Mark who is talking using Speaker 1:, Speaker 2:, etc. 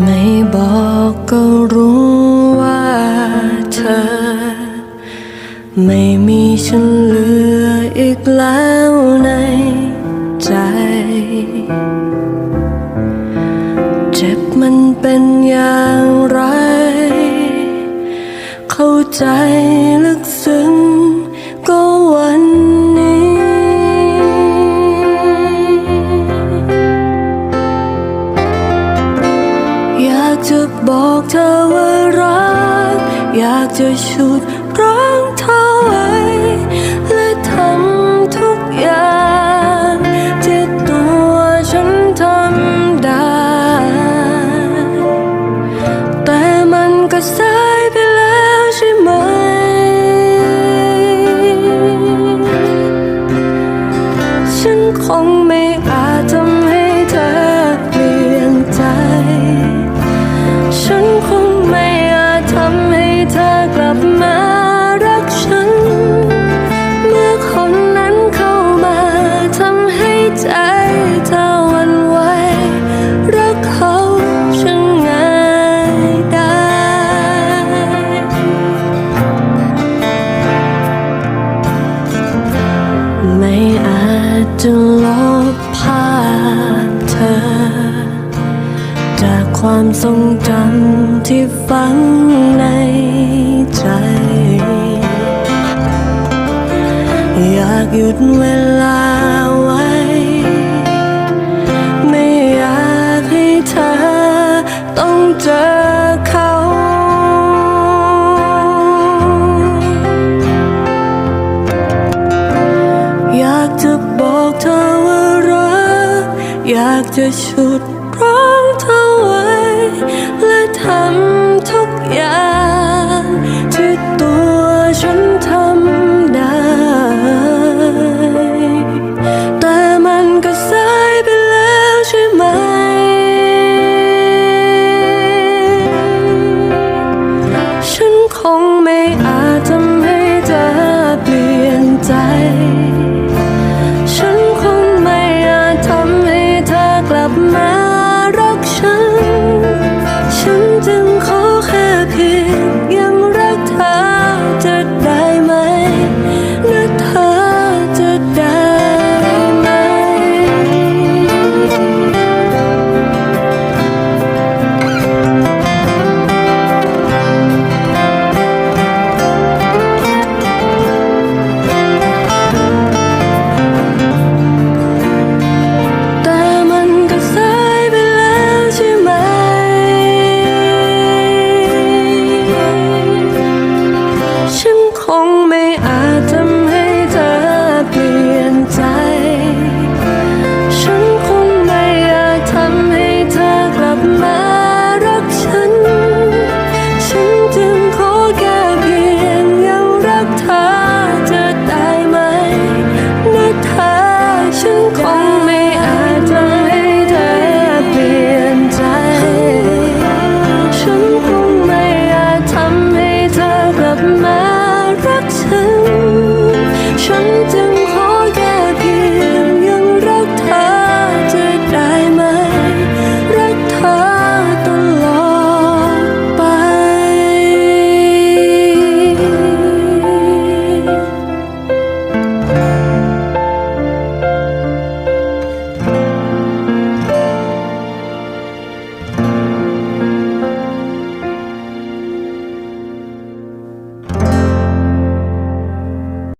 Speaker 1: ไม่บอกก็รู้ว่าเธอ ไม่มีฉันเหลืออีกแล้วในใจ เจ็บมันเป็นอย่างไร เข้าใจลึกซึ้ง เธอว่ารัก อยากจะชุดร้องเธอ จะลบภาพเธอ จากความทรงจำที่ฝังในใจ อยากหยุดเวลาไวากจะชุดร้องเธอไว้ และทำทุกอย่าง